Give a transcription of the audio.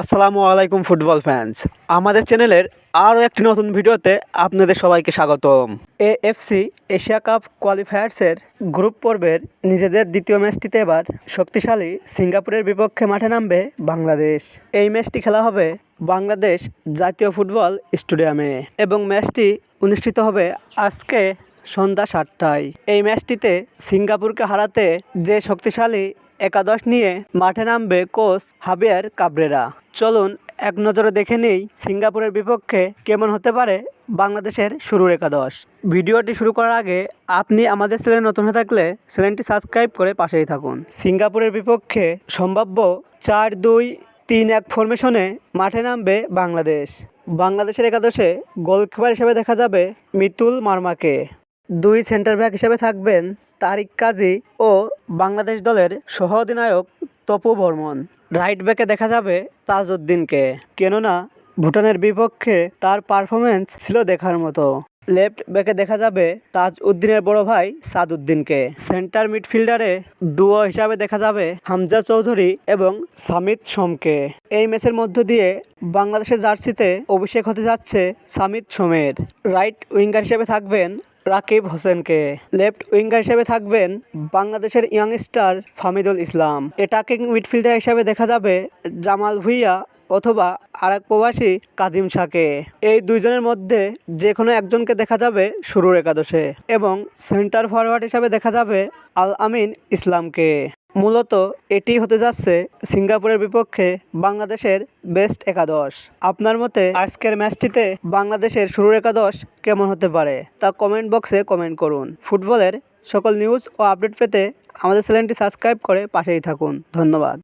আসসালামু আলাইকুম football fans আমাদের চ্যানেলের আরও একটি নতুন ভিডিওতে আপনাদের সবাইকে স্বাগতম। এএফসি এশিয়া কাপ কোয়ালিফায়ার্সের গ্রুপ পর্বের নিজেদের দ্বিতীয় ম্যাচটিতে এবার শক্তিশালী সিঙ্গাপুরের বিপক্ষে মাঠে নামবে বাংলাদেশ। এই ম্যাচটি খেলা হবে বাংলাদেশ জাতীয় ফুটবল স্টেডিয়ামে এবং ম্যাচটি অনুষ্ঠিত হবে আজকে সন্ধ্যা সাতটায়। এই ম্যাচটিতে সিঙ্গাপুরকে হারাতে যে শক্তিশালী একাদশ নিয়ে মাঠে নামবে কোচ হাবিয়ার কাবরেরা। চলুন, এক নজরে দেখে নেই সিঙ্গাপুরের বিপক্ষে কেমন হতে পারে বাংলাদেশের শুরুর একাদশ। ভিডিওটি শুরু করার আগে আপনি আমাদের চ্যানেলে নতুন হয়ে থাকলে চ্যানেলটি সাবস্ক্রাইব করে পাশেই থাকুন। সিঙ্গাপুরের বিপক্ষে সম্ভাব্য চার, দুই, তিন, এক ফরমেশনে মাঠে নামবে বাংলাদেশ। বাংলাদেশের একাদশে গোলকিপার হিসেবে দেখা যাবে মিতুল মার্মাকে। দুই সেন্টার ব্যাক হিসেবে থাকবেন তারিক কাজী ও বাংলাদেশ দলের সহ অধিনায়ক তপু বর্মন। রাইট ব্যাকে দেখা যাবে তাজউদ্দিনকে। কেননা, ভুটানের বিপক্ষে তার পারফরমেন্স ছিল দেখার মতো। লেফট ব্যাকে দেখা যাবে তাজ উদ্দিনের বড় ভাই সাদউদ্দিনকে। সেন্টার মিডফিল্ডারে ডুও হিসাবে দেখা যাবে হামজা চৌধুরী এবং সামিত সোমকে। এই ম্যাচের মধ্য দিয়ে বাংলাদেশের জার্সিতে অভিষেক হতে যাচ্ছে সামিত সোমের। রাইট উইঙ্গার হিসেবে থাকবেন রাকিব হোসেনকে লেফট উইঙ্গার হিসেবে থাকবেন বাংলাদেশের young star Famidul Islam. Attacking midfielder হিসেবে দেখা যাবে জামাল ভুইয়া অথবা আরেক প্রবাসী কাজিম শাকে এই দুইজনের মধ্যে যে কোনো একজনকে দেখা যাবে শুরুর একাদশে এবং সেন্টার ফরওয়ার্ড হিসাবে দেখা যাবে আল আমিন ইসলামকে। মূলত এটি হতে যাচ্ছে সিঙ্গাপুরের বিপক্ষে বাংলাদেশের বেস্ট একাদশ। আপনার মতে আজকের ম্যাচটিতে বাংলাদেশের শুরুর একাদশ কেমন হতে পারে তা কমেন্ট বক্সে কমেন্ট করুন। ফুটবলের সকল নিউজ ও আপডেট পেতে আমাদের চ্যানেলটি সাবস্ক্রাইব করে পাশেই থাকুন। ধন্যবাদ।